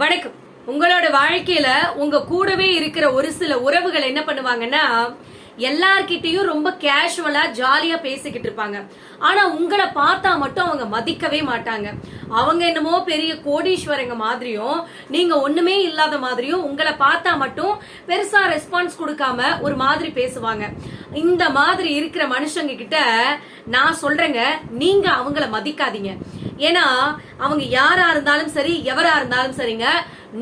வணக்கம். உங்களோட வாழ்க்கையில உங்க கூடவே இருக்கிற ஒரு சில உறவுகள் என்ன பண்ணுவாங்கன்னா எல்லார்கிட்டயும் ரொம்ப கேஷுவலா ஜாலியா பேசிக்கிட்டு இருப்பாங்க. ஆனா உங்களை பார்த்தா மட்டும் அவங்க மதிக்கவே மாட்டாங்க. அவங்க என்னமோ பெரிய கோடீஸ்வரங்க மாதிரியும் நீங்க ஒண்ணுமே இல்லாத மாதிரியும் உங்களை பார்த்தா மட்டும் பெருசா ரெஸ்பான்ஸ் கொடுக்காம ஒரு மாதிரி பேசுவாங்க. இந்த மாதிரி இருக்கிற மனுஷங்க கிட்ட நான் சொல்றேங்க நீங்க அவங்கள மதிக்காதீங்க. ஏன்னா அவங்க யாரா இருந்தாலும் சரி எவரா இருந்தாலும் சரிங்க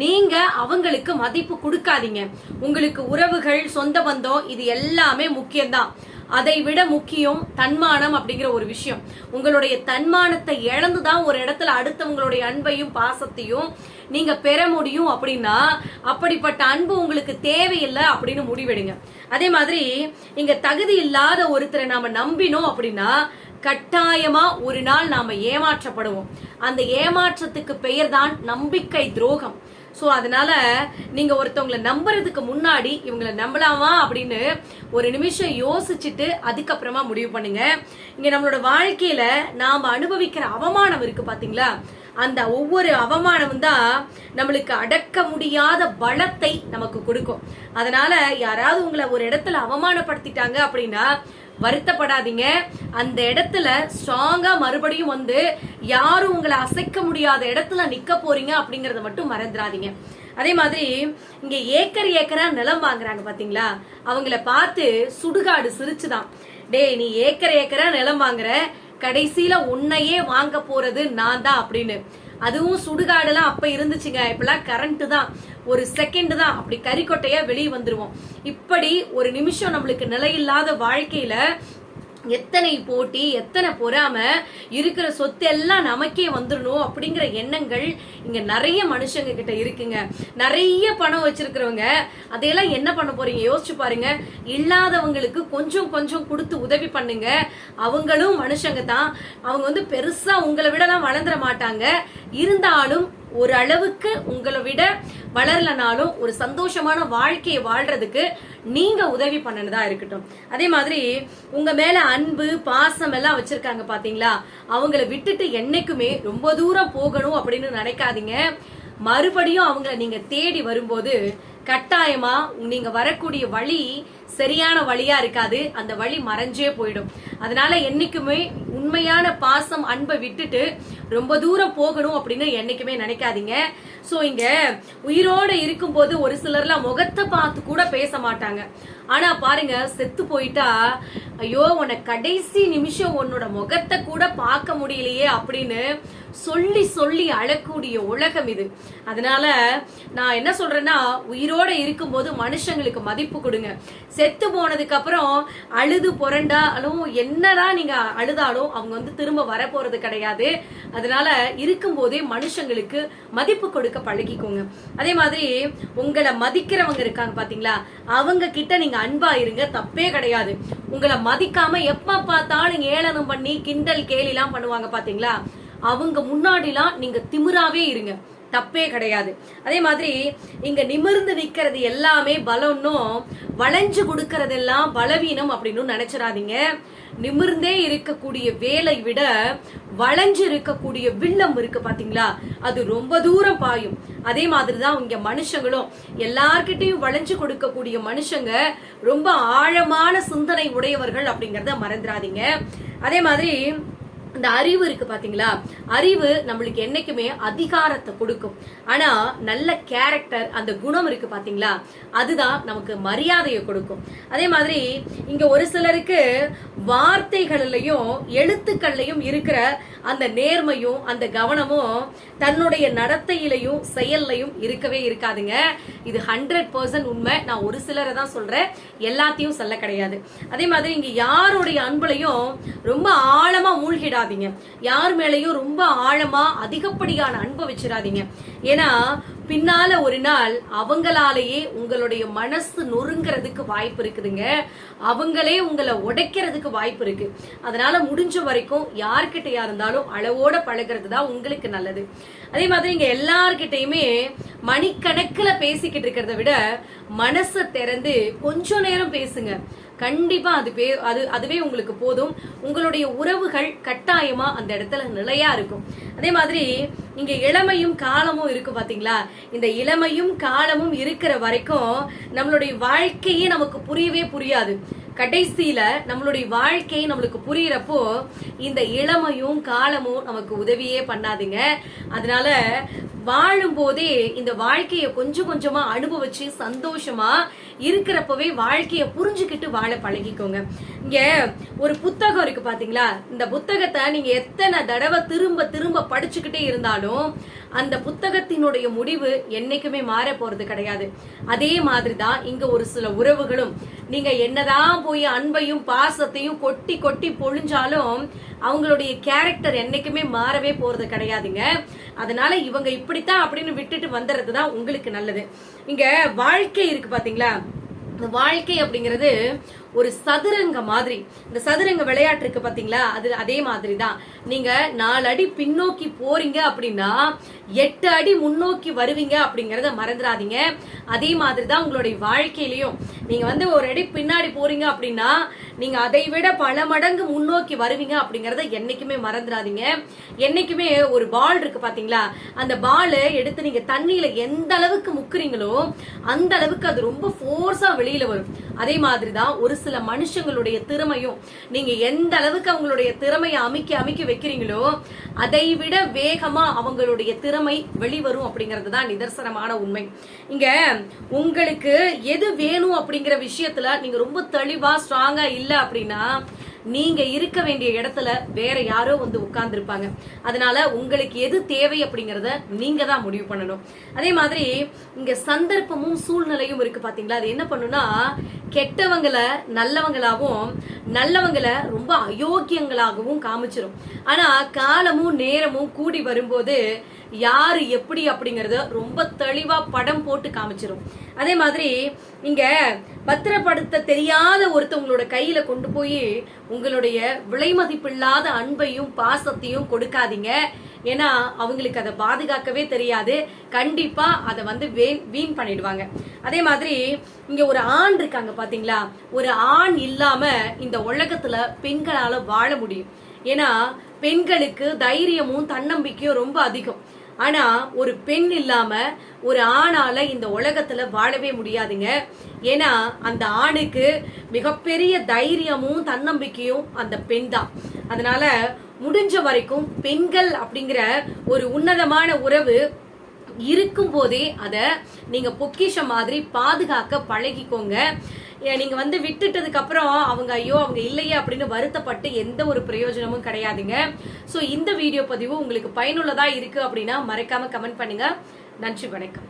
நீங்க அவங்களுக்கு மதிப்பு கொடுக்காதீங்க. உங்களுக்கு உறவுகள் சொந்த பந்தம் இது எல்லாமே முக்கியம்தான். அதை விட முக்கியம் தன்மானம் அப்படிங்கிற ஒரு விஷயம். உங்களுடைய தன்மானத்தை இழந்துதான் ஒரு இடத்துல அடுத்தவங்களுடைய அன்பையும் பாசத்தையும் நீங்க பெற முடியும் அப்படின்னா அப்படிப்பட்ட அன்பு உங்களுக்கு தேவையில்லை அப்படின்னு முடிவெடுங்க. அதே மாதிரி இங்க தகுதி இல்லாத ஒருத்தரை நாம நம்பினோம் அப்படின்னா கட்டாயமா ஒரு நாள் நாம ஏமாற்றப்படுவோம். அந்த ஏமாற்றத்துக்கு பெயர் தான் நம்பிக்கை துரோகம். ஸோ அதனால நீங்க ஒருத்தவங்களை நம்புறதுக்கு முன்னாடி இவங்களை நம்பலாமா அப்படின்னு ஒரு நிமிஷம் யோசிச்சுட்டு அதுக்கப்புறமா முடிவு பண்ணுங்க. இங்க நம்மளோட வாழ்க்கையில நாம அனுபவிக்கிற அவமானம் இருக்கு பாத்தீங்களா? அந்த ஒவ்வொரு அவமானமும் தான் நம்மளுக்கு அடக்க முடியாத பலத்தை நமக்கு கொடுக்கும். அதனால யாராவது உங்களை ஒரு இடத்துல அவமானப்படுத்திட்டாங்க அப்படின்னா வருத்தப்படாதீங்க. அந்த இடத்துல ஸ்ட்ராங்கா மறுபடியும் வந்து யாரும் உங்களை அசைக்க முடியாத இடத்துல நிக்க போறீங்க அப்படிங்கறத மட்டும் மறந்துடாதீங்க. அதே மாதிரி இங்க ஏக்கர் ஏக்கரா நிலம் வாங்குறாங்க பாத்தீங்களா? அவங்கள பார்த்து சுடுகாடு சிரிச்சுதான். டேய் நீ ஏக்கர் ஏக்கரா நிலம் வாங்குற. கடைசியில உன்னையே வாங்க போறது நான் தான் அப்படின்னு. அதுவும் சுடுகாடுலாம் அப்ப இருந்துச்சுங்க. இப்பெல்லாம் கரண்ட் தான். ஒரு செகண்ட் தான். அப்படி கறிக்கொட்டையா வெளியே வந்துருவோம். இப்படி ஒரு நிமிஷம் நம்மளுக்கு நிலையில்லாத வாழ்க்கையில எத்தனை போட்டி எத்தனை பொறாம இருக்கிற சொத்து எல்லாம் நமக்கே வந்துடணும் அப்படிங்கிற எண்ணங்கள் இங்க நிறைய மனுஷங்க கிட்ட இருக்குங்க. நிறைய பணம் வச்சிருக்கிறவங்க அதையெல்லாம் என்ன பண்ண போறீங்க? யோசிச்சு பாருங்க. இல்லாதவங்களுக்கு கொஞ்சம் கொஞ்சம் கொடுத்து உதவி பண்ணுங்க. அவங்களும் மனுஷங்க தான். அவங்க வந்து பெருசா உங்களை விடலாம் வளர்ந்துட மாட்டாங்க. இருந்தாலும் ஒரு அளவுக்கு உங்களை விட வளரலனாலும் ஒரு சந்தோஷமான வாழ்க்கையை வாழ்றதுக்கு நீங்க உதவி பண்ணனதா இருக்கட்டும். அதே மாதிரி உங்க மேல அன்பு பாசம் எல்லாம் வச்சிருக்காங்க பாத்தீங்களா? அவங்கள விட்டுட்டு என்னைக்குமே ரொம்ப தூரம் போகணும் அப்படின்னு நினைக்காதீங்க. மறுபடியும் அவங்கள நீங்க தேடி வரும்போது கட்டாயமா நீங்க வரக்கூடிய வழி சரியான வழியா இருக்காது. அந்த வழி மறைஞ்சே போயிடும். அதனால என்னைக்குமே உண்மையான பாசம் அன்பை விட்டுட்டு ரொம்ப தூரம் போகணும் அப்படின்னு என்னைக்குமே நினைக்காதீங்க. ஸோ இங்க உயிரோட இருக்கும்போது ஒரு சிலர்லாம் முகத்தை பார்த்து கூட பேச மாட்டாங்க. ஆனா பாருங்க செத்து போயிட்டா ஐயோ உன்னை கடைசி நிமிஷம் உன்னோட முகத்தை கூட பார்க்க முடியலையே அப்படின்னு சொல்லி சொல்லி அழக்கூடிய உலகம் இது. அதனால நான் என்ன சொல்றேன்னா உயிரோட இருக்கும்போது மனுஷங்களுக்கு மதிப்பு கொடுங்க. செத்து போனதுக்கு அப்புறம் அழுது புரண்டாலும் என்னதான் நீங்க அழுதாலும் அவங்க வந்து திரும்ப வர போறது கிடையாது. அதனால இருக்கும்போதே மனுஷங்களுக்கு மதிப்பு கொடுக்க பழகிக்கோங்க. அதே மாதிரி உங்களை மதிக்கிறவங்க இருக்காங்க பாத்தீங்களா? அவங்க கிட்ட நீங்க அன்பா இருங்க தப்பே கிடையாது. உங்களை மதிக்காம எப்ப பார்த்தாலும் ஏளனம் பண்ணி கிண்டல் கேலிலாம் பண்ணுவாங்க பாத்தீங்களா? அவங்க முன்னாடிலாம் நீங்க திமிராவே இருங்க. தப்பே கிடையாது. அதே மாதிரி இங்க நிமிர்ந்து நிக்கிறது எல்லாமே பலம்னும் வளைஞ்சு கொடுக்கறதெல்லாம் பலவீனம் அப்படின்னு நினைச்சிடாதீங்க. நிமிர்ந்தே இருக்கக்கூடிய வேலை விட வளைஞ்சு இருக்கக்கூடிய வில்லம் இருக்கு பாத்தீங்களா? அது ரொம்ப தூரம் பாயும். அதே மாதிரிதான் இங்க மனுஷங்களும். எல்லார்கிட்டையும் வளைஞ்சு கொடுக்கக்கூடிய மனுஷங்க ரொம்ப ஆழமான சிந்தனை உடையவர்கள் அப்படிங்கறத மறந்துடாதீங்க. அதே மாதிரி இந்த அறிவு இருக்கு பாத்தீங்களா? அறிவு நம்மளுக்கு என்னைக்குமே அதிகாரத்தை கொடுக்கும். ஆனா நல்ல கேரக்டர் அந்த குணம் இருக்கு பாத்தீங்களா? அதுதான் நமக்கு மரியாதையை கொடுக்கும். அதே மாதிரி இங்க ஒரு சிலருக்கு வார்த்தைகள்லையும் எழுத்துக்கள்லையும் இருக்கிற அந்த நேர்மையும் அந்த கவனமும் தன்னுடைய நடத்தையிலையும் செயல்லையும் இருக்கவே இருக்காதுங்க. இது ஹண்ட்ரட் பர்சன்ட் உண்மை. நான் ஒரு சிலரை தான் சொல்றேன். எல்லாத்தையும் சொல்ல கிடையாது. அதே மாதிரி இங்க யாருடைய அன்புலையும் ரொம்ப ஆழமா வச்சிடாதீங்க யார் மேலையும் ரொம்ப ஆழமா அதிகப்படியான அன்பை வச்சிடாதீங்க ஏன்னா பின்னால ஒரு நாள் அவங்களாலேயே உங்களுடைய மனசு நொறுங்கிறதுக்கு வாய்ப்பு இருக்குதுங்க. அவங்களே உங்களை உடைக்கிறதுக்கு வாய்ப்பு இருக்கு. அதனால முடிஞ்ச வரைக்கும் யார்கிட்டயா இருந்தாலும் அளவோட பழகிறது தான் உங்களுக்கு நல்லது. அதே மாதிரி இங்க எல்லார்கிட்டயுமே மணிக்கணக்கில் பேசிக்கிட்டு இருக்கிறத விட மனசை திறந்து கொஞ்ச நேரம் பேசுங்க. கண்டிப்பா அது பே அது அதுவே உங்களுக்கு போதும். உங்களுடைய உறவுகள் கட்டாயமா அந்த இடத்துல நிலையா இருக்கும். அதே மாதிரி இங்க இளமையும் காலமும் இருக்கு பாத்தீங்களா? இந்த இளமையும் காலமும் இருக்கிற வரைக்கும் நம்மளுடைய வாழ்க்கையே நமக்கு புரியவே புரியாது. கடைசியில நம்மளுடைய வாழ்க்கை நம்மளுக்கு புரியறப்போ இந்த இளமையும் காலமும் நமக்கு உதவியே பண்ணாதுங்க. அதனால வாழும் போதே இந்த வாழ்க்கைய கொஞ்சம் கொஞ்சமா அனுபவிச்சு சந்தோஷமா இருக்கிறப்பவே வாழ்க்கைய புரிஞ்சுக்கிட்டு வாழ பழகிக்கோங்க. இங்க ஒரு புத்தகம் இருக்கு பாத்தீங்களா? இந்த புத்தகத்தை நீங்க எத்தனை தடவை திரும்ப திரும்ப படிச்சுக்கிட்டே இருந்தாலும் அந்த புத்தகத்தினுடைய முடிவு என்னைக்குமே மாற போறது கிடையாது. அதே மாதிரி தான் இங்க ஒரு சில உறவுகளும். நீங்க என்னதான் போய் அன்பையும் பாசத்தையும் கொட்டி கொட்டி பொழிஞ்சாலும் அவங்களுடைய கேரக்டர் என்னைக்குமே மாறவே போறது கிடையாதுங்க. அதனால இவங்க இப்படித்தான் அப்படின்னு விட்டுட்டு வந்துறது தான் உங்களுக்கு நல்லது. இங்க வாழ்க்கை இருக்கு பாத்தீங்களா? இந்த வாழ்க்கை அப்படிங்கிறது ஒரு சதுரங்க மாதிரி. இந்த சதுரங்க விளையாட்டு இருக்கு பாத்தீங்களா? அது அதே மாதிரி தான் நீங்க நாலு அடி பின்னோக்கி போறீங்க அப்படின்னா எட்டு அடி முன்னோக்கி வருவீங்க அப்படிங்கறத மறந்துடாதீங்க. அதே மாதிரி தான் உங்களுடைய வாழ்க்கையிலையும். நீங்க வந்து ஒரு அடி பின்னாடி போறீங்க அப்படின்னா நீங்க அதை விட பல மடங்கு முன்னோக்கி வருவீங்க அப்படிங்கறத என்னைக்குமே மறந்துடாதீங்க. என்னைக்குமே ஒரு பால் இருக்கு பாத்தீங்களா? அந்த பால் எடுத்து நீங்க தண்ணியில எந்த அளவுக்கு முக்குறீங்களோ அந்த அளவுக்கு அது ரொம்ப ஃபோர்ஸா வெளியில வரும். அதே மாதிரி தான் ஒரு சில மனுஷங்களுடைய திறமையும். நீங்க எந்த அளவுக்கு அவங்களுடைய திறமையை அமைக்க அமைக்க வைக்கிறீங்களோ அதை விட வேகமா அவங்களுடைய திறமை வெளிவரும் அப்படிங்கிறது தான் நிதர்சனமான உண்மை. இங்க உங்களுக்கு எது வேணும் அப்படிங்கிற விஷயத்துல நீங்க ரொம்ப தெளிவா ஸ்ட்ராங்கா இல்லை அப்படின்னா நீங்க இருக்க வேண்டிய இடத்துல வேற யாரோ வந்து உட்கார்ந்துருப்பாங்க. அதனால உங்களுக்கு எது தேவை அப்படிங்கறத நீங்க தான் முடிவு பண்ணணும். அதே மாதிரி இங்க சந்தர்ப்பமும் சூழ்நிலையும் இருக்கு பாத்தீங்களா? அது என்ன பண்ணுனா கெட்டவங்களை நல்லவங்களாகவும் நல்லவங்களை ரொம்ப அயோக்கியங்களாகவும் காமிச்சிடும் ஆனா காலமும் நேரமும் கூடி வரும்போது யாரு எப்படி அப்படிங்கறத ரொம்ப தெளிவா படம் போட்டு காமிச்சிரும். அதே மாதிரி இங்கே பத்திரப்படுத்த தெரியாத ஒருத்தவங்களோட கையில கொண்டு போய் உங்களுடைய விலை மதிப்பில்லாத அன்பையும் பாசத்தையும் கொடுக்காதீங்க. ஏன்னா அவங்களுக்கு அதை பாதுகாக்கவே தெரியாது. கண்டிப்பா அதை வந்து வே- வீண் பண்ணிடுவாங்க. அதே மாதிரி இங்க ஒரு ஆண் இருக்காங்க பாத்தீங்களா? ஒரு ஆண் இல்லாம இந்த உலகத்துல பெண்களால வாழ முடியும். ஏன்னா பெண்களுக்கு தைரியமும் தன்னம்பிக்கையும் ரொம்ப அதிகம். ஆனா ஒரு பெண் இல்லாம ஒரு ஆணால இந்த உலகத்துல வாழவே முடியாதுங்க. ஏன்னா அந்த ஆணுக்கு மிகப்பெரிய தைரியமும் தன்னம்பிக்கையும் அந்த பெண் தான். அதனால முடிஞ்ச வரைக்கும் பெண்கள் அப்படிங்கிற ஒரு உன்னதமான உறவு இருக்கும் போதே நீங்கள் நீங்க பொக்கிஷம் மாதிரி பாதுகாக்க பழகிக்கோங்க. நீங்கள் நீங்க வந்து விட்டுட்டதுக்கு அப்புறம் அவங்க ஐயோ அவங்க இல்லையே அப்படின்னு வருத்தப்பட்டு எந்த ஒரு பிரயோஜனமும் கிடையாதுங்க. ஸோ இந்த வீடியோ பதிவு உங்களுக்கு பயனுள்ளதா இருக்கு அப்படின்னா மறக்காம கமெண்ட் பண்ணுங்க. நன்றி வணக்கம்.